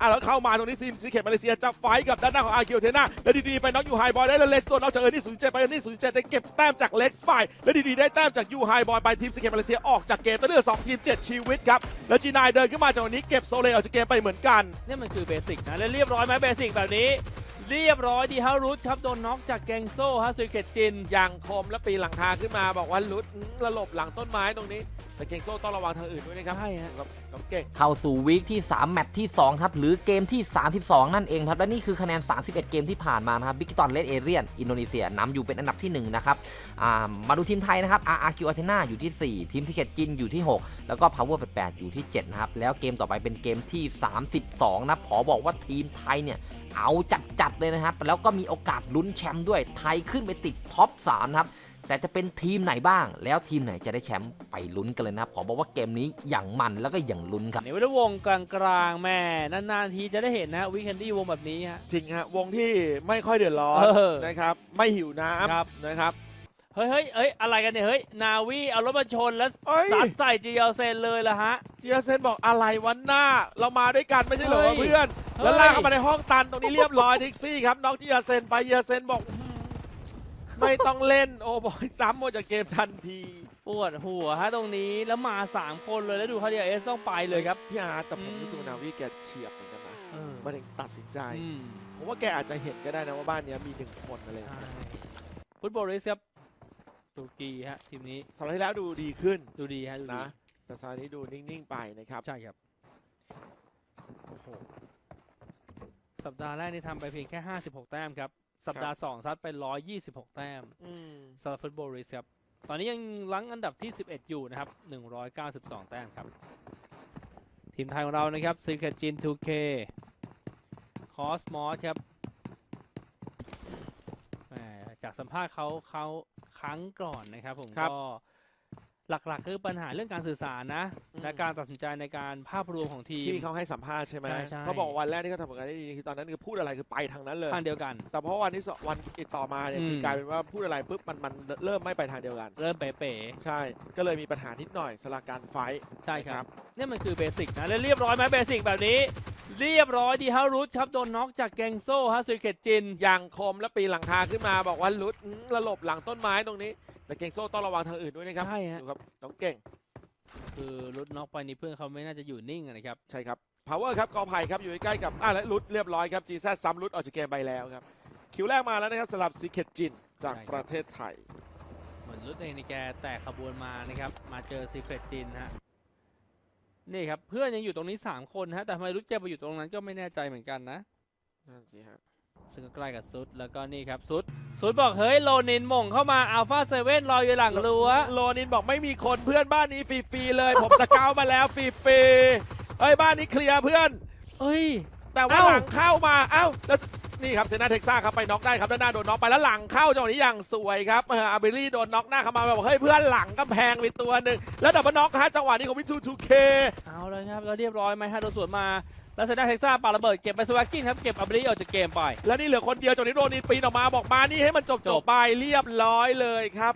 อะแล้วเข้ามาตรงนี้ซิมซีเคทมาเลเซียจะไฟท์กับด้านหน้าของอาคิวเทน่าแล้วดีๆไปน็อกยูไฮบอยได้แล้วเล็กซ์ตัวน็อกจากเออร์นี่ศูนย์เจ็ดไปเออร์นี่ศูนย์เจ็ดได้เก็บแต้มจากเล็กซ์ไปแล้วดีๆได้แต้มจากยูไฮบอยไปทีมซีเคทมาเลเซียออกจากเกมตอนนี้เหลือสองทีมเจ็ดชีวิตครับแล้วจีนายเดินขึ้นมาจากวันนี้เก็บโซเลออกจากเกมไปเหมือนกันเนี่ยมันคือเบสิกนะแล้วเรียบร้อยไหมเบสิกแบบนี้เรียบร้อยดีฮารุตครับโดนน็อกจากแกงโซ่ฮะสุยเกตจินอย่างคมแล้วปีนหลังคาขึ้นมาบอกว่าลุดอื้อระหลบหลังต้นไม้ตรงนี้ แต่เก่งโซ่ต้องระวังทางอื่นด้วยนะครับใช่ฮะกับน้อง เก่งเข้าสู่วีคที่ 3 แมตช์ที่2ครับหรือเกมที่ 32 นั่นเองครับและนี่คือคะแนน 31 เกมที่ผ่านมานะครับบิกตอนเลดเอเรียนอินโดนีเซียนำอยู่เป็นอันดับที่ 1 นะครับมาดูทีมไทยนะครับ RRQ Athena อยู่ที่ 4 ทีมซิเกตจินอยู่ที่ 6 แล้วก็ Power 88 อยู่ที่ 7 นะครับ แล้วเกมต่อไปเป็นเกมที่ 32 นะขอบอกว่าทีมไทยเนี่ยเอาจัดๆเลยนะครับ แล้วก็มีโอกาสลุ้นแชมป์ด้วยไทยขึ้นไปติดท็อป3นะครับ แต่จะเป็นทีมไหนบ้าง แล้วทีมไหนจะได้แชมป์ไปลุ้นกันเลยนะครับ ขอบอกว่าเกมนี้อย่างมันแล้วก็อย่างลุ้นครับในวัวงกลางกลางๆแม่นานๆทีจะได้เห็นนะวิกเอนดี้วงแบบนี้ฮะจริงฮะวงที่ไม่ค่อยเดือดร้อนเออนะครับไม่หิวน้ครับำนะครับเฮ้ยเฮ้ยเฮ้ยอะไรกันเนี่ยเฮ้ยนาวีเอารถมาชนแล้วเอ้ยซัดใส่จีเอลเซนเลยละฮะเจียเซนบอกอะไรวันหน้า เรามาด้วยกันไม่ใช่เหรอเฮ้ยเพื่อนเฮ้ยแล้วลากเข้ามาในห้องตันตรงนี้เรียบร้อยทิกซี่ครับน้องเจียเซนไปเจียเซนบอกอื้อหือ ไม่ต้องเล่นโอ้บอยซ้ำหมดจากเกมทันทีปวดหัวฮะตรงนี้แล้วมา 3 คนเลยแล้วดูเขาเดียเอสต้องไปเลยครับ พี่อาร์ตแต่ผมอืมรู้สึกว่านาวีแกเฉียบเหมือนกันนะเออ มาถึงตัดสินใจอืมผมว่าแกอาจจะเห็นก็ได้นะว่าบ้านเนี้ยมีหนึ่งคนอะไรอย่างใช่เงี้ยฟุตบอลเรสครับตุรกีฮะทีมนี้สัปดาห์ที่แล้วดูดีขึ้นดูดีฮะดูดีนะ แต่สัปดาห์นี้ดูนิ่งๆไปนะครับใช่ครับ โอ้โหสัปดาห์แรกนี่ทำไปเพียงแค่ 56 แต้มครับ สัปดาห์2ซัดไป 126 แต้มอืมสำหรับฟุตบอลริสครับ ตอนนี้ยังลังอันดับที่ 11 อยู่นะครับ 192 แต้มครับ ทีมไทยของเรานะครับซีเคจิน 2K คอสมอสครับแหมจากสัมภาษณ์เขาเขาครั้งก่อนนะครับผมก็ หลักๆ คือปัญหาเรื่องการสื่อสารนะ และการตัดสินใจในการภาพรวมของทีม ที่เขาให้สัมภาษณ์ใช่ไหมใช่ใช่ เขาบอกวันแรกที่เขาทำผลงานได้ดีคือตอนนั้นคือพูดอะไรคือไปทางนั้นเลย ทางเดียวกัน แต่เพราะวันที่สองวันอีกต่อมาเนี่ยอืม คือกลายเป็นว่าพูดอะไรปุ๊บมันมันเริ่มไม่ไปทางเดียวกัน เริ่มเป๋ใช่ ก็เลยมีปัญหานิดหน่อยสำหรับการไฟท์ ๆใช่ครับนะเนี่ยมันคือเบสิกนะแล้วเรียบร้อยไหมเบสิกแบบนี้ เรียบร้อยดีฮารุตครับโดนน็อกจากแกงโซ่ฮะสุยเกตจิน อย่างคมแล้วปีนหลังคาขึ้นมาบอกว่าลุดอื้อระหลบหลังต้นไม้ตรงนี้ แต่เก่งโซ่ต้องระวังทางอื่นด้วยนะครับใช่ฮะดูครับน้องเก่งคือรุดน็อกไปนี่เพื่อนเขาไม่น่าจะอยู่นิ่งอะนะครับ ใช่ครับ power ครับกอไผ่ครับอยู่ใกล้ๆกับอะและลุดเรียบร้อยครับ GZ ซ้ำลุดออกจากเกมไปแล้วครับคิวแรกมาแล้วนะครับสำหรับซีเคจินจากใช่ครับ ประเทศไทย เหมือนรุดเองในแกแตกขบวนมานะครับ มาเจอซีเ r ตจินฮะนี่ครับเพื่อนยังอยู่ตรงนี้ 3 คนฮะแต่ทำไมรุดแกไปอยู่ตรงนั้นก็ไม่แน่ใจเหมือนกันนะ นั่นสิฮะ ซึ่งก็ใกล้กับซุดแล้วก็นี่ครับซุดซุดบอกเฮ้ยโลนินหม่งเข้ามาอัลฟาเซเว่นรออยู่หลังรั้วโลนินบอกไม่มีคนเพื่อนบ้านนี้ฟรีๆเลย ผมสเกาวมาแล้วฟรีๆเอ้ยบ้านนี้เคลียร์เพื่อนเอ้ยแต่ว่าเอ้าหลังเข้ามาเอ้าแล้วนี่ครับเซนาเท็กซ่าครับไปน็อกได้ครับด้านหน้าโดนน็อกไปแล้วหลังเข้าจังหวะนี้อย่างสวยครับเอออาร์เบลลี่โดนน็อกหน้าเข้ามาบอกเฮ้ยเพื่อนหลังกำแพงไปตัวหนึ่งแล้วดับเบิลน็อกฮะจังหวะนี้ของวิทูทูเคเอาแล้วครับแล้วเรียบร้อยไหมฮะโดนสวนมา แล้วเซนาเท็กซ่าปาระเบิดเก็บไปสวักกิ้งครับเก็บอับริออกจากเกมไป แล้วนี่เหลือคนเดียวจังหวะนี้โรนินปีนออกมาบอกมานี่ให้มันจบจจบบ ไปเรียบร้อยเลยครับ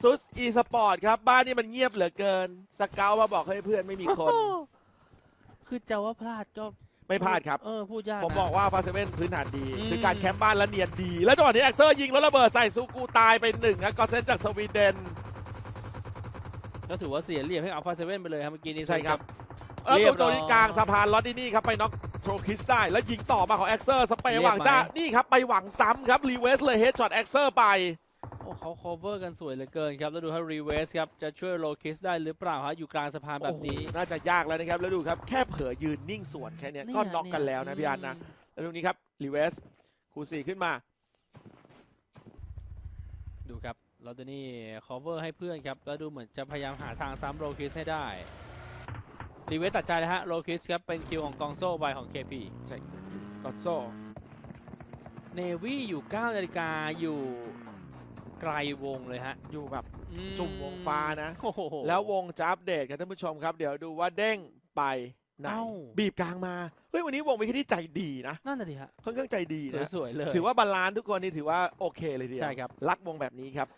ซุสอีสปอร์ตครับ บ้านนี้มันเงียบเหลือเกิน สเกลมาบอกให้เพื่อนไม่มีคน คือจะว่าพลาดก็ไม่พลาดครับ เออพูดยากผมนะ บอกว่าฟาเซเว่นพื้นฐานดี อืม คือการแคมป์บ้านและเนียนดี แล้วจังหวะนี้แอ็กเซอร์ยิงแล้วระเบิดใส่ซูกูตายไปหนึ่งนะก็เซนจากสวีเดน ก็ถือว่าเสียเหลี่ยมให้อัลฟาเซเว่นไปเลยครับเมื่อกี้นี้ใช่ครับเรี แล้วยบตร้รอย งนี้กลางสะพานลอดดินี่ครับไปน็อกโทรคิสได้ แล้วยิงต่อมาของแอ็กเซอร์สเปย์หวังจ้าเรียบไหมนี่ครับไปหวังซ้ำครับรีเวสเลยเฮดช็อตแอ็กเซอร์ไป โอ้เขา cover กันสวยเหลือเกินครับ แล้วดูให้รีเวสครับ จะช่วยโลคิสได้หรือเปล่าฮะ อยู่กลางสะพานแบบนี้ โอ้โหน่าจะยากแล้วนะครับ แล้วดูครับ แค่เผลอยืนนิ่งสวนแค่เนี้ยก็น็อกกันแล้วนะพี่อันนะ แล้วดูนี้ครับรีเวสคูสี่ขึ้นมา ดูครับเราตัวนี้ cover ให้เพื่อนครับ แล้วดูเหมือนจะพยายามหาทางซ้ำโลคิสให้ได้ รีเวสตัดใจเลยฮะโลคิสครับเป็นคิวของกองโซ่ใบของ KP กอดโซเนวี่อยู่9นาฬิกาอยู่ไกลวงเลยฮะอยู่แบบอืมจุ่มวงฟ้านะ โอ้โห แล้ววงจะอัปเดตครับท่านผู้ชมครับ เดี๋ยวดูว่าเด้งไปไหนเอ้า บีบกลางมาเฮ้ยวันนี้วงเป็นที่ใจดีนะนั่นน่ะดิฮะค่อนข้างใจดีนะสวยๆเลยถือว่าบาลานซ์ทุกคนนี่ถือว่าโอเคเลยทีเดียวใช่ครับ รักวงแบบนี้ครับ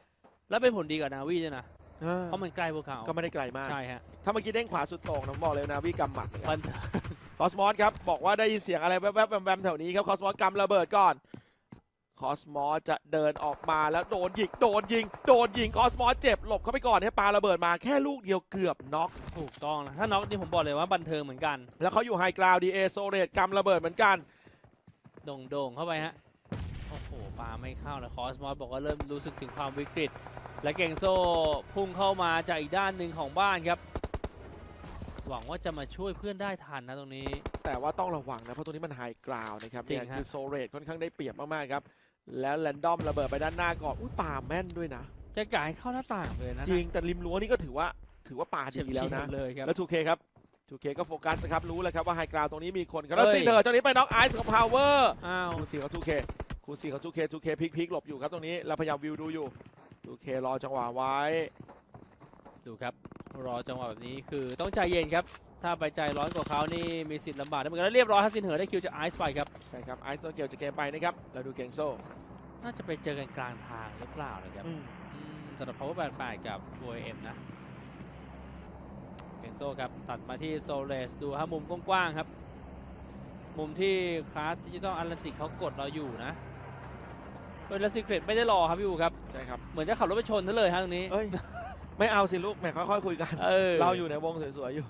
แล้วเป็นผลดีกับนาวีด้วยนะ เออเพราะมันใกล้พวกเขาก็ไม่ได้ไกลมาก ใช่ฮะถ้าเมื่อกี้เด้งขวาสุดโต่งน้องบอกเลยนะวิกำหมัดเลยครับมันคอสมอสครับ บอกว่าได้ยินเสียงอะไรแวบๆแวมๆแถวนี้ครับคอสมอสกำระเบิดก่อน คอสมอสจะเดินออกมาแล้วโดนยิงโดนยิงโดนยิงคอสมอสเจ็บหลบเข้าไปก่อนให้ปาระเบิดมาแค่ลูกเดียวเกือบน็อกถูกต้องนะถ้าน็อกนี่ผมบอกเลยว่าบันเทิงเหมือนกัน แล้วเขาอยู่ไฮกราวดีเอโซเรตกำระเบิดเหมือนกัน โด่งๆเข้าไปฮะโอ้โห ปาไม่เข้านะคอสมอสบอกว่าเริ่มรู้สึกถึงความวิกฤต และเก่งโซ่พุ่งเข้ามาจากอีกด้านหนึ่งของบ้านครับ หวังว่าจะมาช่วยเพื่อนได้ทันนะตรงนี้ แต่ว่าต้องระวังนะ เพราะตัวนี้มันไฮกราวนะครับจริงเนี่ยฮะคือโซเรตค่อนข้างได้เปรียบมากๆครับ แล้วแรนดอมระเบิดไปด้านหน้าก่อนอุ้ยป่าแม่นด้วยนะจะกายเข้าหน้าต่างเลยนะจริงแต่ริมรั้วนี่ก็ถือว่าถือว่าป่าเฉียบดีแล้วนะๆเลยครับแล้ว 2K ครับ 2K ก็โฟกัสนะครับรู้เลยครับว่าไฮกราวตรงนี้มีคนครับแล้วเฮ้ยซีเนอร์เจ้านี้ไปน็อกไอซ์กับพาวเวอร์อ้าวคูณสี่ของ 2K คู ณสี่ของ 2K 2K พลิกพลิกหลบอยู่ครับตรงนี้เราพยายามวิวดูอยู่ 2K รอจังหวะไว้ ดูครับ รอจังหวะแบบนี้คือต้องใจเย็นครับ ถ้าไปใจร้อนกว่าเขานี่มีสิทธิ์ลำบากได้เหมือนกันแล้วเรียบร้อยฮัสซินเหอได้คิวจากไอซ์ไปครับใช่ครับไอซ์โดนเกี่ยวจากเกมไปนะครับแล้วดูเก่งโซ่น่าจะไปเจอกันกลางทางหรือเปล่านะครับอืมอืมสำหรับ Power 88กับ 4M นะเกนโซครับตัดมาที่โซเลสดูฮะมุมกว้างๆครับ มุมที่คลาสดิจิตอลอัลแลนติกเขากดเราอยู่นะ เฮ้ยแล้วซีเครตไม่ได้รอครับพี่อูครับ ใช่ครับ เหมือนจะขับรถไปชนซะเลยฮะตรงนี้ เอ้ย ไม่เอาสิลูกแหมค่อยๆคุยกัน เออ เราอยู่ในวงสวยๆอยู่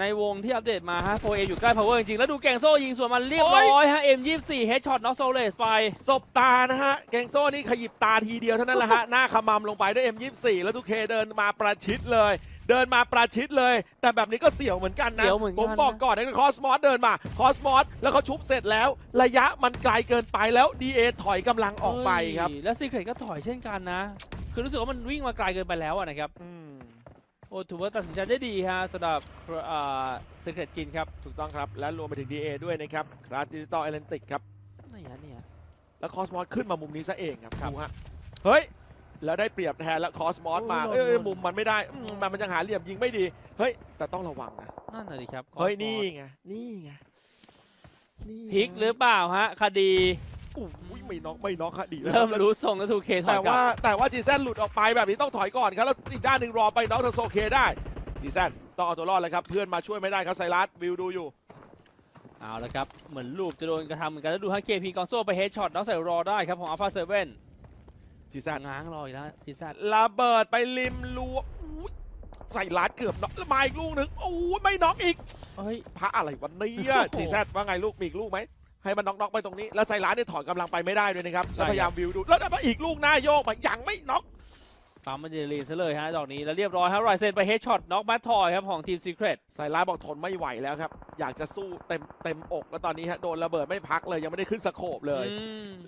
ในวงที่อัปเดตมาฮะ 4M อยู่ใกล้ Power จริงๆ แล้วดูแกงโซ่ยิงสวนมันเรียบโอ้ยร้อยฮะ M24 Headshot น็อกโซเลสไป สบตานะฮะ แกงโซ่นี่ขยิบตาทีเดียวเท่านั้นแหละฮะ หน้าขมำลงไปด้วย M24 แล้วทุกเคเดินมาประชิดเลย เดินมาประชิดเลย แต่แบบนี้ก็เสี่ยวเหมือนกันนะ เสี่ยวเหมือนกันผมบอกก่อนนะคอสมอสเดินมา คอสมอสแล้วเขาชุบเสร็จแล้ว ระยะมันไกลเกินไปแล้ว DA ถอยกำลังออกไปครับ เฮ้ยแล้วซีเครตก็ถอยเช่นกันนะ คือรู้สึกว่ามันวิ่งมาไกลเกินไปแล้วอะนะครับ อืม โอ้ถือว่าตัดสินใจได้ดีฮะสำหรับอ่าซีเครตจินครับถูกต้องครับ และรวมไปถึง DA ด้วยนะครับคลาสดิจิตอลเอเลนติกครับ นี่ฮะเนี่ยแล้วคอสมอสขึ้นมามุมนี้ซะเองครับครับดูฮะเฮ้ย แล้วได้เปรียบแทนแล้วคอสมอสมาโอ้ยเอ้ยโดน เอ้ยมุมมันไม่ได้อืมมันมันยังหาเหลี่ยมยิงไม่ดี เฮ้ย แต่ต้องระวังนะ นั่นน่ะดิครับเฮ้ย Cosmos นี่ไง นี่ไงนี่ไงพลิกหรือเปล่าฮะ คดีอุ้ยไม่น็อกไม่น็อกค่ะดีแล้วเริ่มแล้วรู้ทรงแล้วทูเคถอแต่ยกลัว่าบแต่ว่าจีแซนหลุดออกไปแบบนี้ต้องถอยก่อนครับ แล้วอีกด้านหนึ่งรอไปน็อกทางโซเคได้จีแซนต้องเอาตัวรอดเลยครับ เพื่อนมาช่วยไม่ได้ครับไซรัสวิวดูอยู่ เอาละครับ เหมือนลูกจะโดนกระทำเหมือนกันแล้วดูฮะเคพีกองโซ่ไปเฮดช็อตแล้วใส่รอได้ครับของอัลฟาเซเว่น จีแซนง้างรออีกแล้วซีซันระเบิดไปริมรั้วใส่ลัดเกือบน็อกแล้วมาอีกลูกหนึ่งโอ้ยไม่น็อกอีกเฮ้ยพระอะไรวันนี้โอ้โหจีแซว่าไงลูกมีอีกลูกไหมให้มันน็อกน็อกไปตรงนี้ แล้วไซรัสเนี่ยถอนกำลังไปไม่ได้ด้วยนะครับ แล้วพยายามวิวดู แล้วได้มาอีกลูกหน้าโยกมายังไม่น็อก ปั๊มมันเดลีนซะเลยฮะดอกนี้แล้วเรียบร้อยฮะไรเซนไปเฮดช็อตน็อกแบททอยครับของทีมซีเครตไซรัสบอกทนไม่ไหวแล้วครับ อยากจะสู้เต็มเต็มอกแล้วตอนนี้ฮะโดนระเบิดไม่พักเลยยังไม่ได้ขึ้นสโคปเลย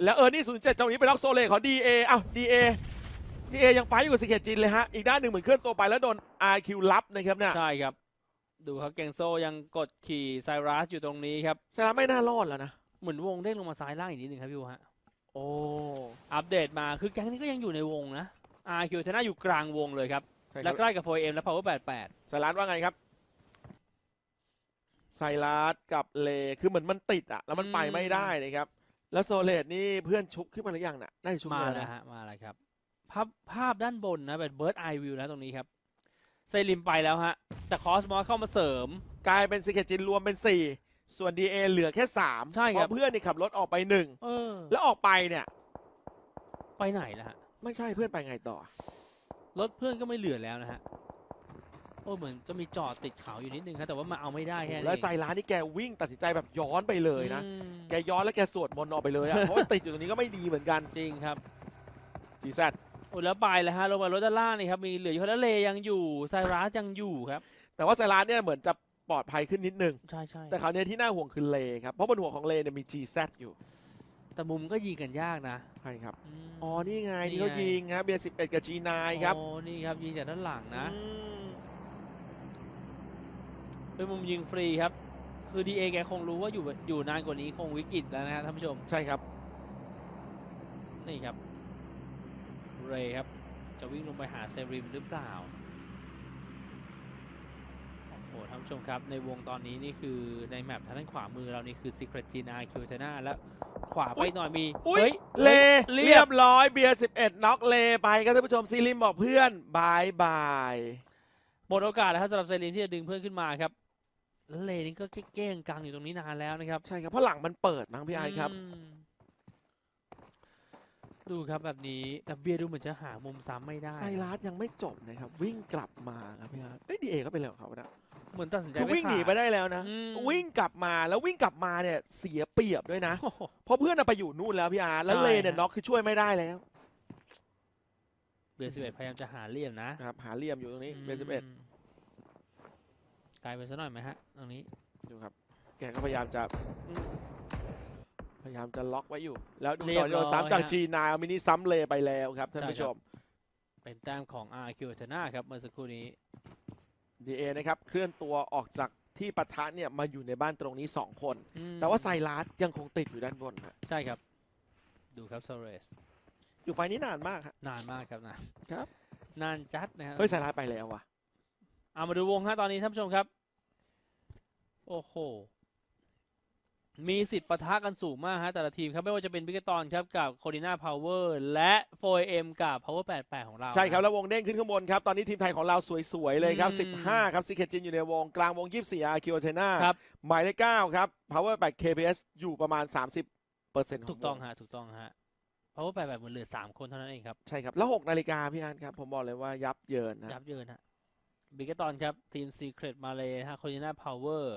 แล้วเออร์นี่ศูนย์เจ็ดจังหวะนี้ไปน็อกโซเลของ DA อ้าว DA DA ยังไฟท์อยู่กับสิเกตจินเลยฮะอีกด้านหนึ่งเหมือนเคลื่อนตัวไปแล้วโดน RQ รับนะครับเนี่ยใช่ครับ ดูครับเกงโซยังกดขี่ไซรัสอยู่ตรงนี้ครับไซรัสไม่น่ารอดแล้วนะเหมือนวงเด้งลงมาซ้ายล่างอีกนิดหนึ่งครับพี่อูฮะโอ้อัปเดตมาคือแก๊งนี้ก็ยังอยู่ในวงนะ RQ ชนะอยู่กลางวงเลยครับ ใช่คและรับใกล้กับ 4M และ Power 88ไซรัสว่าไงครับไซรัสกับเลคือเหมือนมันติดอะแล้วมันไปไม่ได้นะครับ แล้วโซเลตนี่เพื่อนชุบขึ้นมาหรือยังน่ะน่าจะชุบมามาแล้แล้ววฮะมาแล้วครับภาพภาพด้านบนนะเป็น Bird Eye View นะตรงนี้ครับไซริมไปแล้วฮะ แต่คอสมอสเข้ามาเสริม กลายเป็นสิเกตจินรวมเป็น4ส่วน DA เหลือแค่3ใช่เพครับราะเพื่อนนี่ขับรถออกไปเออ1แล้วออกไปเนี่ย ไปไหนล่ะฮะ ไม่ใช่เพื่อนไปไงต่อ รถเพื่อนก็ไม่เหลือแล้วนะฮะ โอ้เหมือนจะมีจอดติดเขาอยู่นิดนึงครับแต่ว่ามาเอาไม่ได้แค่นี้แล้วไซรัสนี่แกวิ่งตัดสินใจแบบย้อนไปเลยนะ อืมแกย้อนแล้วแกสวดมนต์ออกไปเลยอะ เพราะว่าติดอยู่ตรงนี้ก็ไม่ดีเหมือนกันจริงครับ จีแซโอ้แล้วไปแล้วฮะลงมารถด้านล่างนี่ครับมีเหลืออยู่แค่นั้นเลยังอยู่ไซรัสยังอยู่ครับ แต่ว่าไซรัสเนี่ยเหมือนจะปลอดภัยขึ้นนิดนึง ใช่ใช่แต่คราวนี้ที่น่าห่วงคือเลครับ เพราะบนหัวของเลเนี่ยมี GZ อยู่ แต่มุมก็ยิงกันยากนะใช่ครับ ม อ๋อ นี่ไงนี่ที่เขาไงยิงครับเบียร์สิบเอ็ดกับ G9 ครับโอ้นี่ครับยิงจากด้านหลังนะ อืมเป็นมุมยิงฟรีครับ คือดีเอแกคงรู้ว่าอยู่อยู่นานกว่านี้คงวิกฤตแล้วนะฮะท่านผู้ชม ใช่ครับ นี่ครับ เรย์ครับ จะวิ่งลงไปหาเซริมหรือเปล่า โอ้โหท่านผู้ชมครับ ในวงตอนนี้นี่คือในแมปทางด้านขวามือเรานี่คือ Secret g n i คิวเทนาและ ขวาไปหน่อยมี อุ้ยเฮ้ยเลเรีเรียยบบร้อยเบียร์สิบเอ็ดน็อกเลไปครับท่านผู้ชมซีริมบอกเพื่อนบายบายหมดโอกาสแล้วครับสำหรับเซริมที่จะดึงเพื่อนขึ้นมาครับแล้วเลนี่ก็เก้งๆกังอยู่ตรงนี้นานแล้วนะครับ ใช่ครับเพราะหลังมันเปิดมั้งพี่ไอซ์ครับ อืม ดูครับแบบนี้แต่เบียร์ดูเหมือนจะหามุมซ้ำไม่ได้ไซรัสยังไม่จบนะครับ วิ่งกลับมาครับพี่ไอซ์เอ้ยดีเอก็เป็นเรื่องของเขานะเหมือนตัดสินใจคือวิ่งหนีขาดไปได้แล้วนะ อืม วิ่งกลับมาแล้ววิ่งกลับมาเนี่ยเสียเปรียบด้วยนะ โอ้โห เพราะเพื่อนน่ะไปอยู่นู่นแล้วพี่อาร์ตแล้วใช่เลเนี่ยฮะ น็อกคือช่วยไม่ได้แล้วเบียร์สิบเอ็ดพยายามจะหาเหลี่ยมนะนะครับหาเหลี่ยมอยู่ตรงนี้เบสเอ็ดมไกลไปซะหน่อยไหมฮะตรงนี้ ดูครับ แกก็พยายามจะอืมพ ยายามจะล็อกไว้อยู่ แล้วดูเรียต่บอโดนร้อยซ้ำจากฮะจีนามินิซ้ำเลไปแล้วครับท่านใช่ผู้คชรับมเป็นแต้มของ RQ เทน่าครับเมื่อสักครู่นี้ดีเอนะครับเคลื่อนตัวออกจากที่ปะทะเนี่ยมาอยู่ในบ้านตรงนี้ 2 คนอืมแต่ว่าไซรัสยังคงติดอยู่ด้านบนฮะใช่ครับ ดูครับโซเรส อยู่ไฟนี้นานมากฮะนานมากครับนานครับ นานจัดนะฮะเฮ้ยไซรัสไปแล้วว่ะเอามาดูวงฮะตอนนี้ท่านผู้ชมครับ โอ้โห มีสิทธิ์ปะทะกันสูงมากฮะแต่ละทีมครับ ไม่ว่าจะเป็นบิกตอนครับกับโคดิน่าพาวเวอร์และ 4M กับ Power 88 ของเรา ใช่ครับนะแล้ววงเด้งขึ้นข้างบนครับ ตอนนี้ทีมไทยของเราสวย ๆ เลยครับ อืม15 ครับซิเคจินอยู่ในวง กลางวง 24อาร์คิวเทนาครับ หมายเลข9ครับ Power 8 KPS อยู่ประมาณ 30เปอร์เซ็นต์ของถูกต้องวฮะถูกต้องฮะ Power 88เหมือนเหลือ 3 คนเท่านั้นเองครับ ใช่ครับ แล้ว6นาฬิกาพี่อาร์ตครับ ผมบอกเลยว่ายับเยินนะ ยับเยินฮะบิกตอนครับทีม Secret มาเลยฮะโคดิน่าพาวเวอร์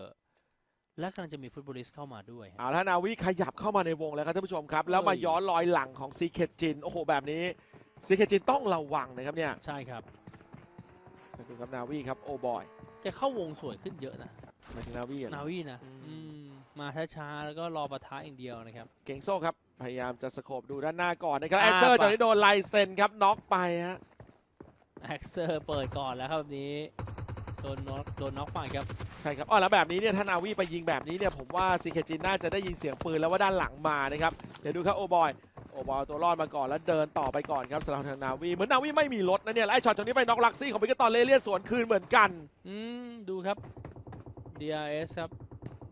และกำลังจะมีฟุตบอลิสต์เข้ามาด้วยฮะ เอาแล้วนาวิขยับเข้ามาในวงแล้วครับท่านผู้ชมครับ แล้วมาเฮ้ย ย้อนรอยหลังของซีเคจินโอ้โหแบบนี้ซีเคจินต้องระวังนะครับเนี่ยใช่ครับดูครับนาวิครับโอบอยแกเข้าวงสวยขึ้นเยอะนะหมายถึงนาวิอะนะนาวีนะอืม อืมมาช้าๆแล้วก็รอปะทะอย่างเดียวนะครับ เก่งโซ่ครับ พยายามจะสโคบดูด้านหน้าก่อนนะครับอ่าแอคเซอร์ปะจากนี้โดนไลเซนครับน็อกไปฮะแอ็กเซอร์เปิดก่อนแล้วครับแบบนี้ โดนน็อกโดนน็อกไปครับ ใช่ครับอ๋อแล้วแบบนี้เนี่ยถ้านาวีไปยิงแบบนี้เนี่ยผมว่าซีเคจินน่าจะได้ยินเสียงปืนแล้วว่าด้านหลังมานะครับ เดี๋ยวดูครับโอบอยโอบอยเอาตัวรอดมาก่อนแล้วเดินต่อไปก่อนครับสำหรับทางนาวีเหมือนนาวีไม่มีรถนะเนี่ยแล้วไอ้ช็อตตรงนี้ไปน็อกลักซี่ของปิกตอนเลเลียนสวนคืนเหมือนกัน อืมดูครับ DRS ครับ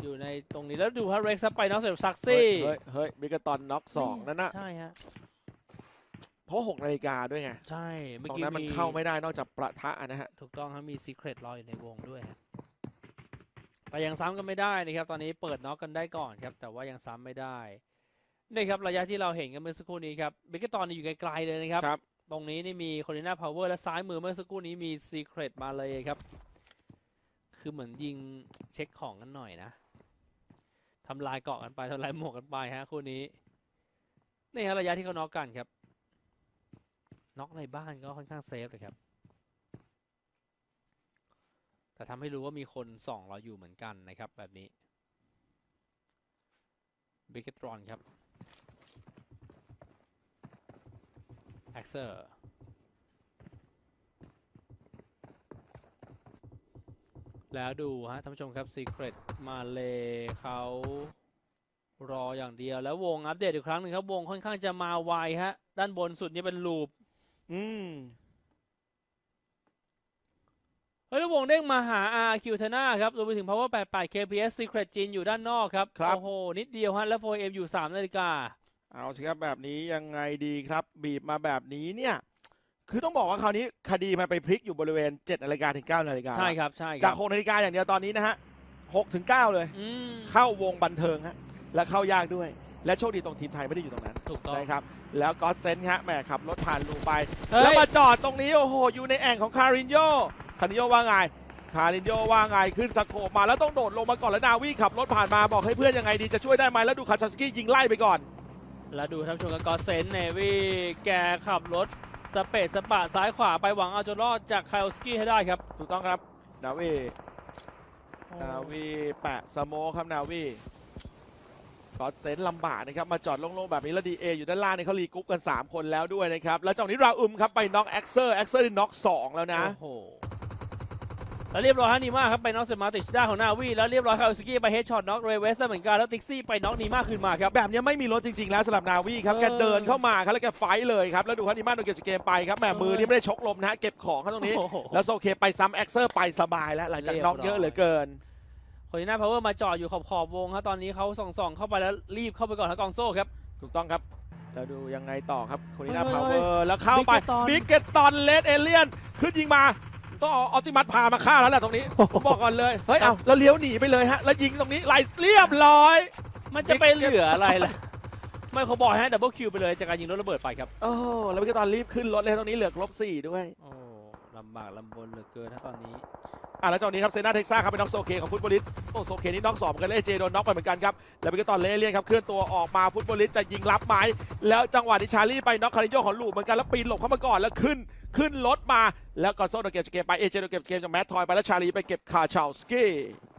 อยู่ในตรงนี้แล้วดูครับเร็กซ์ไปน็อกเสร็จซักเฮ้ซี่ยเฮ้ยเฮ้ยปิกตอนน็อกสองนั่นนะใช่ฮะ เพราะหกนาฬิกาด้วยไงใช่ เมื่อตรงกี้นั้นมันมีเข้าไม่ได้นอกจากประทะนะฮะ ถูกต้องครับมีซีเครตรออยู่ในวงด้วยฮะแต่ยังซ้ำกันไม่ได้นะครับ ตอนนี้เปิดน็อกกันได้ก่อนครับ แต่ว่ายังซ้ำไม่ได้นี่ครับระยะที่เราเห็นกันเมื่อสักครู่นี้ครับบิกตอนอยู่ไกลๆเลยนะครับ ครับ ตรงนี้นี่มีค o ริน่าพาวเวอร์และซ้ายมือเมื่อสักครู่นี้มีซีเครตมาเลยครับ คือเหมือนยิงเช็คของกันหน่อยนะทำลายเกาะกันไปทำลายหมวกกันไปฮะคู่นี้นี่ฮะระยะที่เขาน็อกกันครับ น็อกในบ้านก็ค่อนข้างเซฟเลยครับ แต่ทำให้รู้ว่ามีคนส่องเราอยู่เหมือนกันนะครับ แบบนี้บิกเกตรอนครับแอคเซอร์แล้วดูฮะท่านผู้ชมครับ Secret มาเลเขารออย่างเดียวแล้ววงอัปเดตอีกครั้งหนึ่งครับ วงค่อนข้างจะมาไวฮะ ด้านบนสุดนี่เป็นลูป อืมเฮ้ยแล้ววงเด้งมาหา RQ เทน่าครับรวมไปถึง Power 88 KPS Secret จีนอยู่ด้านนอกครับ ครับ โอ้โห นิดเดียวฮะ แล้ว 4M อยู่ 3 นาฬิกา เอาสิครับแบบนี้ยังไงดีครับ บีบมาแบบนี้เนี่ย คือต้องบอกว่าคราวนี้คดีมันไปพลิกอยู่บริเวณ7นาฬิกาถึง9นาฬิกาใช่ครับ ใช่คจารักบ6นาฬิกาอย่างเดียวตอนนี้นะฮะ6ถึง9เลย อืมเข้าวงบันเทิงฮะและเข้ายากด้วย และโชคดีตรงทีมไทยไม่ได้อยู่ตรงนั้นถูกต้องใช่ครับ แล้วก็อตเซนฮะแหมขับรถผ่านลูไป เฮ้ย แล้วมาจอดตรงนี้ โอ้โห อยู่ในแอ่งของคารินโยคารินโยว่าไง คารินโยว่าไงขึ้นสโคปมาแล้วต้องโดดลงมาก่อนแล้วนาวีขับรถผ่านมาบอกให้เพื่อนยังไงดีจะช่วยได้ไหมแล้วดูคาชาสกี้ยิงไล่ไปก่อน แล้วดูท่านผู้ชมกับกอเซนเนวี่แกขับรถสเปซสปะซ้ายขวาไปหวังเอาตัวรอดจากไคลสกี้ให้ได้ครับถูกต้องครับ นาวีนาวีแปะสโมคครับนาวี ก็อตเซนลำบากนะครับมาจอดโล่งๆแบบนี้แล้วดีเออยู่ด้านล่างเนี่ยเขารีกรุ๊ปกัน 3 คนแล้วด้วยนะครับ แล้วจากนี้ราอุมครับไปน็อกแอ็กเซอร์แอ็กเซอร์ได้น็อก2แล้วนะ โอ้โหแล้วเรียบร้อยฮะนีมาครับไปน็อกเซมาติชด้าของนาวีแล้วเรียบร้อยคาลสกี้ไปเฮดช็อตน็อกเรเวสได้เหมือนกันแล้วติกซี่ไปน็อกนีมาคืนมาครับ แบบนี้ไม่มีรถจริงๆแล้วสำหรับนาวีครับเออแกเดินเข้ามาครับแล้วแกไฟท์เลยครับแล้วดูฮันนิมาโดนเก็บจากเกมไปครับแหมเออมือนี่ไม่ได้ชกลมนะฮะเก็บของครับตรงนี้โอ้โหแล้วโซเคไปซ้ำแอ็กเซอร์ไปสบายแล้วหลังจากน็อกเยอะเหลือเกิน คนที่หน้าพาวเวอร์มาจอดอยู่ขอบขอบๆวงครับตอนนี้เขาส่องส่องๆเข้าไปแล้วรีบเข้าไปก่อนครับกองโซ่ครับถูกต้องครับแล้วดูยังไงต่อครับโคนิน่าเฮ้ยพาวเวเฮ้อยร์แล้วเข้าไป Biggerton บิ๊กเกตตอนเลดเอเลียนขึ้นยิงมาต้องเอาออปติมัสพามาฆ่าแล้วแหละตรงนี้ผมบอกก่อนเลยเฮ้ยเอาแล้วเลี้ยวหนีไปเลยฮะแล้วยิงตรงนี้ไล่เรียบร้อย มันจะไปเหลืออะไรล่ะไม่เขาบอกให้ดับเบิลคิวไปเลยจากการยิงรถระเบิดไปครับโอ้แล้วพี่ก็ตอนรีบขึ้นรถเลยตรงนี้เหลือครบสี่ด้วยโอ้ลำบากลำบนเหลือเกินนะตอนนี้ อะแล้วจากนี้ครับเซนาเท็กซ่าครับเป็นน็อกโซเคของฟุตบอลลิสโอ้โซเคนี่น็อกสอบกันเลยเจโดนน็อกไปเหมือนกันครับแล้วไปก็ตอนเลเลียนครับเคลื่อนตัวออกมาฟุตบอลลิสจะยิงรับไม้แล้วจังหวะที่ชาลีไปน็อกคาริโยของลูกเหมือนกันแล้วปีนหลบเข้ามาก่อนแล้วขึ้นขึ้นรถมาแล้วก็โซโดเก็บเกมไปเอเจโดเก็บเกมจากแมททอยไปแล้วชาลีไปเก็บคาชาวสกี้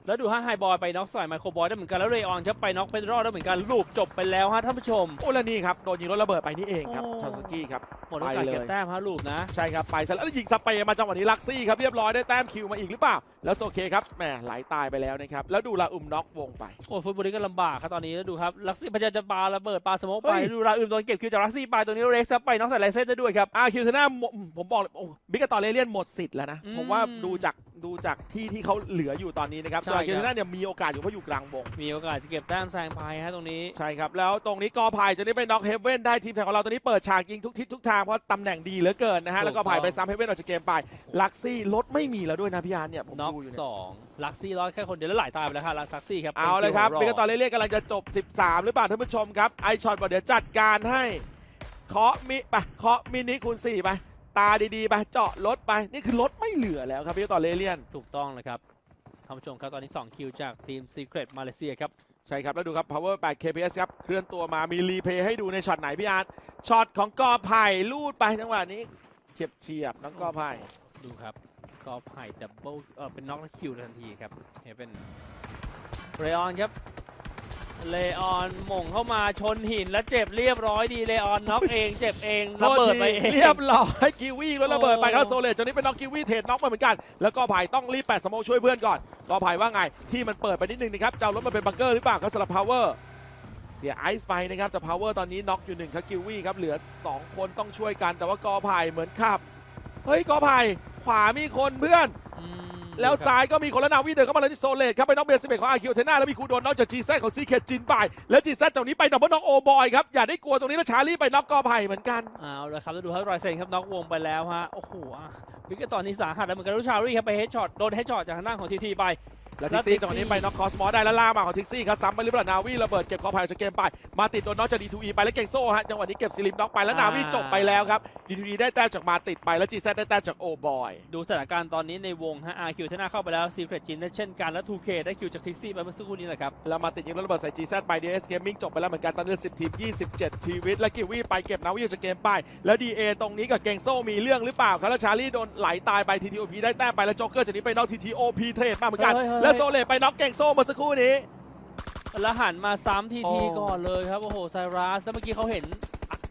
แล้วดูฮะไฮบอยไปน็อกใส่ไมโครบอยได้เหมือนกันแล้วเรออนครับไปน็อกเฟเดรอลได้เหมือนกันลูปจบไปแล้วฮะท่านผู้ชม โอ้แล้วนี่ครับ โดนยิงรถระเบิดไปนี่เองครับโอ้ ชาวสกี้ครับ หมดโอกาสไปเลย เก็บแต้มฮะลูปนะ ใช่ครับ ไปซะแล้วยิงสเปรย์มาจังหวะนี้ลักซี่ครับเรียบร้อยได้แต้มคิวมาอีกหรือเปล่า แล้วโซเคครับแหมไหลตายไปแล้วนะครับ แล้วดูลาอุมน็อกวงไป โอ้ฟุตบอลนี้ก็ลำบากครับตอนนี้แล้วดูครับลักซี่พยายามจะปาระเบิดปาสโมกเฮ้ไปยดูราอื่นโดนเก็บคิวจากลักซี่ไปตัวนี้เร็กซ์ครับไปน็อกใส่ไลเซนได้ด้วยครับ อาคิวเทน่าหมดผมบอกเลยโอ้บิ๊กตอเลเลียนหมดสิทธิ์แล้วนะ อืมผมว่าดูจากดูจากที่ที่เขาเหลืออยู่ตอนนี้นะครับใช่ ส่วนอาคิวครัเทบน่าเนี่ยมีโอกาสอยู่เพราะอยู่กลางวงมีโอกาสจะเก็บแต้มแซงพายฮะตรงนี้ ใช่ครับ แล้วตรงนี้กอไผ่จะได้ไปน็อกเฮเว่นได้ทีมไทยของเราตอนนี้เปิดฉากยิงทุกทิศทุกทางเพราะตำแหน่งดีเหลือเกินนะฮะถูกแล้วก็ไผ่ต้องไปซ้ำเฮเว่นออกจากเกมไป ลักซี่รถไม่มีแล้วด้วยนะพี่อาร์ตเนี่ยผมน็อกดูอยู่เนี่ย สองลักซี่ร้อยแค่คนเดียวแล้วหลายตายไปแล้วค่ะลักซักซี่ครับเอาเลยครับป็บิ๊นกตอเลเลียนกำลังจะจบ 13 หรือเปล่าท่านผู้ชมครับไอช็อตบอกเดี๋ยวจัดการให้เคาะมิไปเคาะมินิคูณ4ไปตาดีๆไปเจาะรถไปนี่คือรถไม่เหลือแล้วครับบิ๊กตอเลเลียน ถูกต้องเลยครับ ท่านผู้ชมครับตอนนี้ 2 คิวจากทีม Secret มาเลเซียครับ ใช่ครับ แล้วดูครับ power 8 kps ครับ เคลื่อนตัวมามีรีเพย์ให้ดูในช็อตไหนพี่อาร์ตช็อตของกอไผ่ลูดไปจังหวะนี้เฉียบเฉียบๆน้องกอไผ่ดูครับก็ไผ่ดับเบิลเออเป็นน็อกและคิวทันทีครับเห็นเป็นเรออนครับ เลออนหม่งเข้ามาชนหินแล้วเจ็บเรียบร้อยดีเลออนน็อกเองเจ็บเองระเบิดไปเอง เรียบร้อยกิวี่แล้วระเบิดไปครับโอ้โซเลตจนนี้เป็นน็อกกิวี่เทรดน็อกไปเหมือนกัน แล้วกอไผ่ต้องรีบแปดสโมองช่วยเพื่อนก่อนกอไผ่ว่าไงที่มันเปิดไปนิดนึงนะครับจะเอารถมาเป็นบังเกอร์หรือเปล่าครับสำหรับ power เสียไอซ์ไปนะครับแต่ power ตอนนี้น็อกอยู่หนึ่งครับกิวี่ครับเหลือสองคนต้องช่วยกันแต่ว่ากอไผ่เหมือนขับเฮ้ยกอไผ่ขวามีคนเพื่อนอืม แล้วดูครับซ้ายก็มีคนละนาวิเดินเข้ามาเลยที่โซเลตครับไปน้องเบสเบของอาคิวเทน่าแล้วมีคูโดนน็อกจากจีแซของซีเคจินไปแล้วจีแซจากนี้ไปดับเบิลน็อกโอบอยครับอย่าได้กลัวตรงนี้แล้วชาลีไปน็อกกอไผ่เหมือนกันเอาเลยครับแล้วดูครับรอยเซนครับน็อกวงไปแล้วฮะโอ้โหอะบิ๊กเกอร์ตอนนี้สาหัสแล้วเหมือนกันลูกชารี่ครับไปเฮดช็อตโดนเฮดช็อตจากทางด้านของทีทีไป แล้วแล้ทิวกซี่ Tixi จังหวะนี้ไปน็อกคอสมอสได้แล้วล่ามาของทิกซี่ครับซ้ำไปหรือเปล่านาวีระเบิดเก็บกอไผ่ออกจากเกมไป มาติดโดนน็อกจากดีทูอีไปแล้วเก่งโซ่ฮะจังหวะนี้เก็บซิลิมน็อกไปแล้วนาวีจบไปแล้วครับดีทูอีได้แต้มจากมาติดไปแล้วจีแซได้แต้มจากโอบอยดูสถานการณ์ตอนนี้ในวงฮะอาร์คิวชนะเข้าไปแล้วซีเครตจินได้เช่นกันแล้ว 2K ได้คิวจากทิกซี่ไปเมื่อสักครู่นี้แหละครับแล้วมาติดยิงแล้วระเบิดใส่จีแซไปดีเอสเกมมิ่งจบไปแล้วเหมือนกันตอนนี้10ทีม27ชีวิตและกิวี่ไปเก็บนาวีออกจากเกมไปแล้วดีเอตรงนี้กับเก่งโซ่มีเรื่องหรือเปล่าครับแล้วชาลีโดนไหลตายไปทีทีโอพีได้แต้มไปแล้วโจ๊กเกอร์จากนี้ไปน็อกทีทีโอพีเทรดมาเหมือนกันเฮ้ยเฮ้ยแล้วโซเลตไปน็อกเก่งโซ่เมื่อสักครู่นี้ แล้วหันมาซ้ำทีโอ้ทีก่อนเลยครับ โอ้โหไซรัสแล้วเมื่อกี้เขาเห็น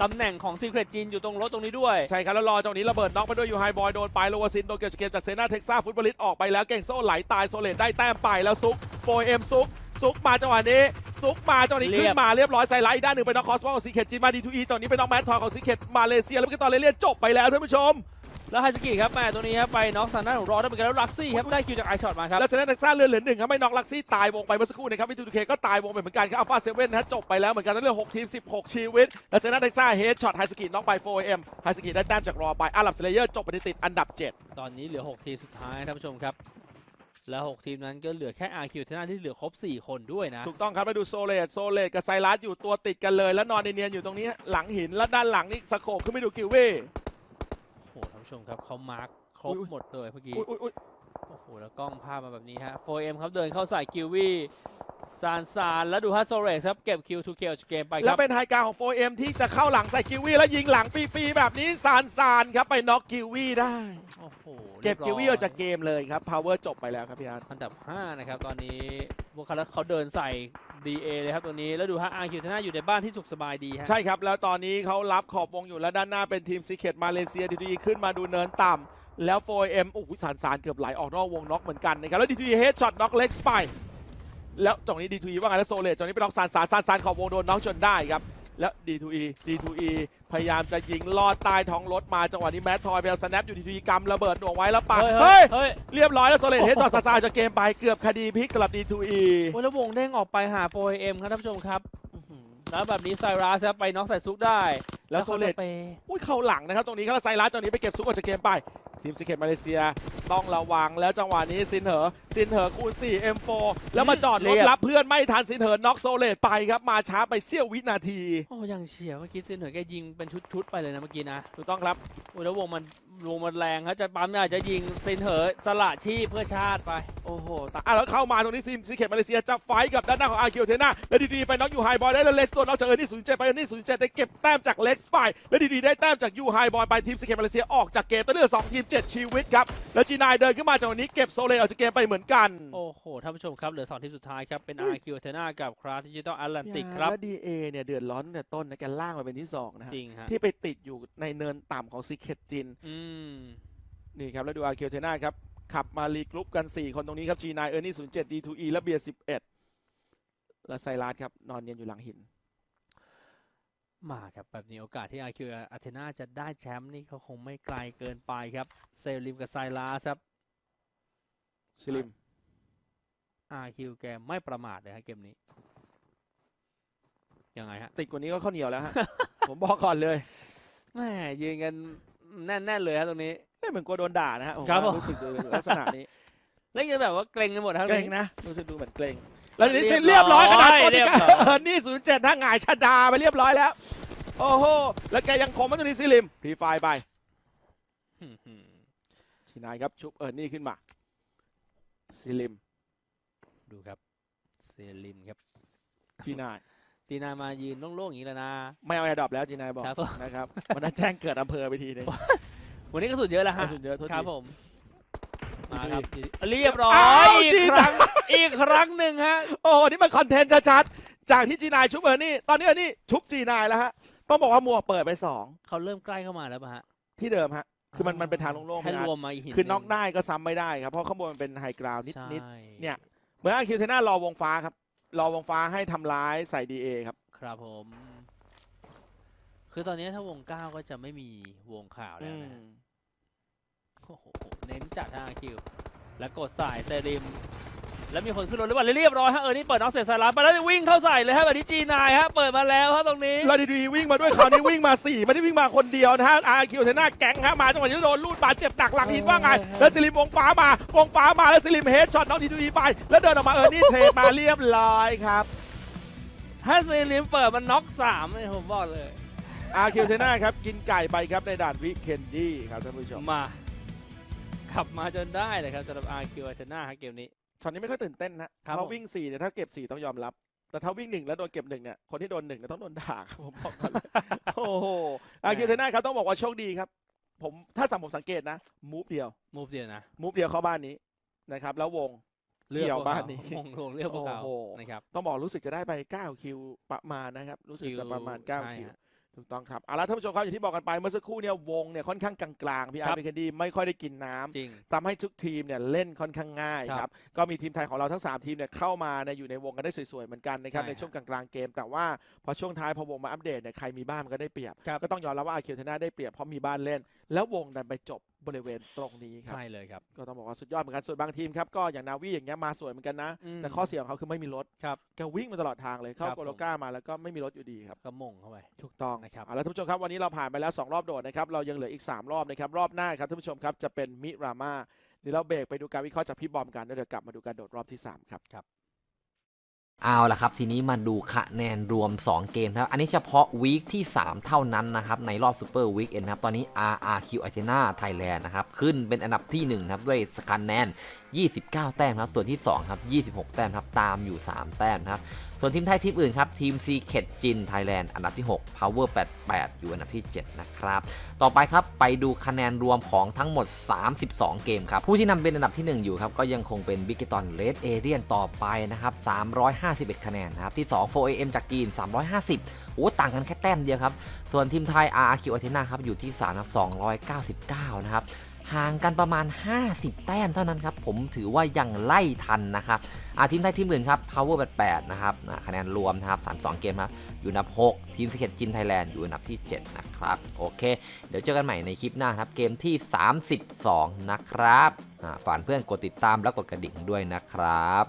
ตำแหน่งของซีเครตจินอยู่ตรงรถตรงนี้ด้วย ใช่ครับ แล้วรอจังหวะนี้ระเบิดน็อกไปด้วยยูไฮบอยโดนไปโลวาซินโดนเกี่ยวจากเกมจากเซนาเท็กซัสฟุตบอลลิสออกไปแล้วเก่งโซ่ไหลตายโซเลตได้แต้มไปแล้วซุกโฟเอ็มซุกซุกมาจังหวะนี้ ซุกมาจังหวะนี้เรีขึ้ยบนมาเรียบร้อยไซไลท์อีกด้านหนึ่งไปน็อกคอสมอของซีเคจินมาดีทูอีจังหวะนี้ไปน็อกแมททอยของซีเคตมาเลเซียแล้วก็ตอนเลเลียนจบไปแล้วท่านผู้ชม แล้วไฮสกิครับแม่ตัวนี้ครับไปน็อกทางด้านของรอได้เหมือนกันแล้วลักซี่ครับได้คิวจากไอช็อตมาครับแล้วเซนาเท็กซัสเลือดเหลือหนึ่งครับไม่น็อกลักซี่ตายวงไปเมื่อสักครู่นะครับวิทูเคก็ตายวงไปเหมือนกันครับอัลฟาเซเว่นนะฮะจบไปแล้วเหมือนกันตั้งเรื่อง6ทีม 16 ชีวิต แล้วเซนาเท็กซัสเฮดช็อตไฮสกีน็อกไป 4M ไฮสกีได้แต้มจากรอไปอารับสเลเยอร์จบไปติดอันดับ 7 ตอนนี้เหลือ 6 ทีมสุดท้ายท่านผู้ชมครับแล้ว 6 ทีมนั้นก็เหลือแค่ RQ เท่านั้นที่เหลือครบ 4 คนด้วยนะ ถูกต้องครับแล้วดูโซเลตโซเลตกับไซรัสอยู่ตัวติดกันเลย แล้วนอนเนียนๆอยู่ตรงนี้หลังหิน แล้วด้านหลังนี่สโคบขึ้นไปดูกิวเว่โอ้โหท่าน ผู้ชมครับเขามาร์คครบอุ๊ยหมดเลยเมื่อกี้อุ้ยอุ้ยอุ้ยโอ้โห แล้วกล้องภาพมาแบบนี้ฮะ 4M ครับเดินเข้าใส่กิววี่ซานซานแล้วดูฮะโซเรสครับ เก็บคิวทูเกลเกมไปคแล้รัวบเป็นไฮการของ 4M ที่จะเข้าหลังใส่กิววี่แล้วยิงหลังฟรีๆแบบนี้ซานซานครับไปน็อกกิววี่ได้ โอ้โห เก็บรีกิยวร้วี่ออกจากเกมเลยครับพาวเวอร์จบไปแล้วครับพี่อาร์ตอันดับ 5 นะครับ ตอนนี้บุคลากรเขาเดินใส่ DA เลยครับตัวนี้แล้วดูฮะอาคิวทนาอยู่ในบ้านที่สุขสบายดีฮะใช่ครับ แล้วตอนนี้เขารับขอบวงอยู่แล้วด้านหน้าเป็นทีมซีเคตมาเลเซียดีๆขึ้นมาดูเนินต่ำแล้ว 4M โอ้โหสารสารเกือบไหลออกนอกวงน็อกเหมือนกันนะครับแล้วดีๆเฮดช็อตน็อกเล็กสไปแล้วตรงนี้ดีทีว่าไงแล้วโซเลตตรงนี้เป็นน็อกสานสารซานสารขอบวงโดนน็อกจนได้ครับ แล้ว D2E D2E พยายามจะยิงลอดใต้ท้องรถมาจังหวะนี้แมททอยไปเอาสแนปอยู่ D2E กำระเบิดหน่วงไว้แล้วปาเฮ้ย เฮ้เฮ้ยยเรียบร้อยแล้วโซเลตเฮดช็อตซาซาจากเกมไปเกือบคดีพลิกสำหรับ D2E โอ้ยแล้ววงเด้งออกไปหา 4M ครับท่านผู้ชมครับแล้วแบบนี้ไซรัสครับไปน็อกใส่ซุกได้ แล้วโซเลตขาสปรย์อุ้ยเข้าหลังนะครับ ตรงนี้ครับแล้วไซรัสตรงนี้ไปเก็บซุกออกจากเกมไป ทีมสเก็ตมาเลเซีย ต้องระวังแล้วจังหวะนี้ซินเหอซินเหอคูณ4 M4 แล้วมาจอดรถเรียบรับเพื่อนไม่ทันซินเหอน็อกโซเลตไปครับ มาช้าไปเสี้ยววินาที โอ้ยังเฉียบเมื่อกี้เซนเหนือแกยิงเป็นชุดๆไปเลยนะเมื่อกี้นะถูกต้องครับโอ้ยแล้ววงมันวงมันแรงครับจะปั๊มอาจจะยิงเซนเหอสละชีพเพื่อชาติไปโอ้โหแต่อะแล้วเข้ามาตรงนี้ซิมซีเคทมาเลเซียจะไฟท์กับด้านหน้าของอาร์คิวเทน่าแล้วดีๆไปน็อกยูไฮบอยได้แล้วเล็กตัวน็อกจากเออร์นี่ศูนย์เจ็ดไปเออร์นี่ศูนย์เจ็ดได้เก็บแต้มจากเล็กไปแล้วดีๆได้แต้มจากยูไฮบอยไปทีมซีเคทมาเลเซียออกจากเกมตัวเลือกสองทีมเจ็ดชีวิตครับ แล้วจีนายเดินขึ้นมาจากวันนี้เก็บโซเลออกจากเกมไปเหมือนกัน โอ้โห ท่านผู้ชมครับ เหลือ 2 ทีมสุดท้ายครับ เป็น RQ a t h e n a กับ c r a f t Digital Atlantic ครับ แล้วดีเอเนี่ย เดือดร้อนตั้งแต่ต้นนะแกล่างมาเป็นที่สองนะฮะจริงฮะที่ไปติดอยู่ในเนินต่ำของซีเคทจินอืมนี่ครับ แล้วดูอาร์เคียวเทน่าครับ ขับมารีกรุ๊ปกัน 4 คนตรงนี้ครับ G9 เออร์นี่07 D2E และเบียร์11และไซรัสครับนอนเย็นอยู่หลังหิน มาครับแบบนี้โอกาสที่ RQ a t h e n a จะได้แชมป์นี่เขาคงไม่ไกลเกินไปครับเซลิมกับไซลาสครับซิลิม RQ แกไม่ประมาทเลยฮะเกมนี้ยังไงฮะติดกว่านี้ก็ข้าวเหนียวแล้วฮะ ผมบอกก่อนเลยแม่ยืนกันแน่นๆเลยฮะตรงนี้เอ้ยเหมือนกลัวโดนด่านะฮะผมครับว่าผมรู้สึกดูลักษณะนี้แล้วยังแบบว่าเกรงกันหมดครับเกรงนะรู้สึกดูเหมือนเกรงแล้วทีนี้เรียบร้เรีอยยบร้อยขนาดตัวเรีที่ยบร้อยเออร์นี่07ถ้าหงายชะดาไปเรียบร้อยแล้ว โอ้โห แล้วแกยังคมมาตรงนี้ซิลิมพรีไฟล์ไปอื้อหือทีนายครับชุบเออร์นี่ขึ้นมาซิลิม ดูครับเซลิมครับทีนายจีนามายืนโล่งๆอย่างนี้แล้วนะ ไม่เอาแอร์ดรอปแล้วจีนายบอกครับผม นะครับวันนั้นแจ้งเกิดอำเภอไปทีนึง วันนี้ก็สุดเยอะแล้วกฮะระสุนเยอะโทษครับทีผม มาคดีรับเรียบร้ออ้าวยอีจีกนครั้งอีกครั้งหนึ่งฮะ โอ้โหนี่มันคอนเทนต์ชัดๆ จากที่จีนายชุบเออร์นี่ ตอนนี้เออร์นี่ชุบจีนายแล้วฮะ ต้องบอกว่ามัวเปิดไปเขาเริ่มใกล้เข้ามาแล้วป่ะฮะ2ที่เดิมฮะ คือมันมันเป็นทางโล่งๆให้พี่อาร์รตวมมาอีกหินคือน็อกหงได้ก็ซ้ำไม่ได้ครับ เพราะข้างบนมันเป็นไฮกราวนิดใช่นิดเนี่ยเหมือนอาคิวเทน่ารอวงฟ้าครับ รอวงฟ้าให้ทำร้ายใส่ดีเอครับ ครับผม คือตอนนี้ถ้าวงเก้าก็จะไม่มีวงข่าวแล้วนะอืมโอ้โหเน้นจัดทางคิว แล้วกดสายเซริม แล้วมีคนขึ้นรถหรือเปล่าเรียบร้อยฮะเออนี่เปิดน็อกเสร็จสายลับไปแล้ววิ่งเข้าใส่เลยฮะแบบนี้จีนายฮะเปิดมาแล้วฮะตรงนี้แล้วดีๆวิ่งมาด้วยคราวนี้วิ่งมา 4 ไม่ได้วิ่งมาคนเดียวนะฮะอาคิวเทน่าแก๊งฮะมาจังหวะนี้โดนลูดบาดเจ็บหนักหลังหินว่าไง แล้วซิลิมวงฟ้ามาวงฟ้ามาแล้วซิลิมเฮดช็อตน้องทีดีไป แล้วเดินออกมาเออร์นี่เทรดมาเรียบร้อยครับถ้าเซริมเปิดมันน็อกสามเนี่ยผมบอกเลยอาคิวเทน่าครับกินไก่ไปครับในด่านวิกเคนดี้ครับท่านผู้ชมมาขับมาจนได้เลยครับสำหรับ RQ อาเทน่าฮะเกมนี้ ช็อตนี้ไม่ค่อยตื่นเต้นนะครับเพราะผมวิ่ง4เนี่ยถ้าเก็บ4ต้องยอมรับ แต่ถ้าวิ่ง1แล้วโดนเก็บ1เนี่ยคนที่โดน1เนี่ยต้องโดนด่าครับผมบอกก่อนเลยโอ้โหอาคิวเทน่าครับต้องบอกว่าโชคดีครับ ผมถ้าสังผมสังเกตนะมูฟเดียวมูฟเดียวนะมูฟเดียวเข้าบ้านนี้นะครับ แล้ววงเกี่ยวพวกเขบ้านนี้วงวงเลือกพวกเขาโอ้โหนะครับต้องบอกรู้สึกจะได้ไป9คิวประมาณนะครับ รู้สึกจะประมาณใช่9คิวฮะ ถูกต้องครับเอาละท่านผู้ชมครับอย่างที่บอกกันไปเมื่อสักครู่เนี่ยวงเนี่ยค่อนข้างกลางๆพี่อาครัร์บตเคนดี้ไม่ค่อยได้กินน้ำจริง ทำให้ทุกทีมเนี่ยเล่นค่อนข้างง่ายครับครับก็มีทีมไทยของเราทั้ง 3 ทีมเนี่ยเข้ามาในอยู่ในวงกันได้สวยๆเหมือนกันนะครับใช่ในช่วงกลางๆเกม แต่ว่าพอช่วงท้ายพอวงมาอัปเดตเนี่ยใครมีบ้านมันก็ได้เปรียบ ครับ ก็ต้องยอมรับว่าอาคิวเทน่าได้เปรียบเพราะมีบ้านเล่น แล้ววงดันไปจบ บริเวณตรงนี้ครับ ใช่เลยครับ ก็ต้องบอกว่าสุดยอดเหมือนกันส่วนบางทีมครับก็อย่างนาวีอย่างเงี้ยมาสวยเหมือนกันนะมแต่ข้อเสียของเขาคือไม่มีรถครับแกวิ่งมาตลอดทางเลยเข้าครับโกโลก้ามาแล้วก็ไม่มีรถอยู่ดีครับ ก็มงเข้าไป ถูกต้องนะครับ เอาละท่านผู้ชมครับ วันนี้เราผ่านไปแล้ว 2 รอบโดดนะครับ เรายังเหลืออีก 3 รอบนะครับ รอบหน้าครับท่านผู้ชมครับ จะเป็นมิรามาเดี๋ยวเราเบรกไปดูการวิเคราะห์จากพี่บอมกันแล้วเดี๋ยวกลับมาดูการโดดรอบที่ 3 ครับ เอาละครับ ทีนี้มาดูคะแนนรวม 2 เกมครับ อันนี้เฉพาะวีคที่ 3 เท่านั้นนะครับ ในรอบซูเปอร์วีคเอ็นครับ ตอนนี้ RRQ Athena Thailand นะครับ ขึ้นเป็นอันดับที่1นะครับ ด้วยสคะแนน 29 แต้มครับ ส่วนที่ 2 ครับ 26 แต้มครับ ตามอยู่ 3 แต้มครับ ส่วนทีมไทยทีมอื่นครับ ทีม c ีเคจินไทยแลนด์อันดับที่ 6 Power 88 อยู่อันดับที่ 7 นะครับ ต่อไปครับไปดูคะแนนรวมของทั้งหมด 32 เกมครับ ผู้ที่นำเป็นอันดับที่ 1 อยู่ครับก็ยังคงเป็นบิก t ตอนเลดเอเรียนต่อไปนะครับ3 5 51 คะแนนนะครับ ที่ 2 4AM จากจีน 350 โอ้ ต่างกันแค่แต้มเดียวครับ ส่วนทีมไทย RRQ Athena ครับ อยู่ที่3ครับ299 นะครับ ห่างกันประมาณ 50 แต้มเท่านั้นครับ ผมถือว่ายังไล่ทันนะครับอาทีมไทยทีมอื่นครับ Power 88 นะครับนะคะแนนรวมนะครับ 32 เกมครับ อยู่อันดับ 6 ทีมสเก็ตจินไทยแลนด์อยู่อันดับที่ 7 นะครับ โอเค เดี๋ยวเจอกันใหม่ในคลิปหน้าครับ เกมที่ 32 นะครับฝากเพื่อนกดติดตามแล้วกดกระดิ่งด้วยนะครับ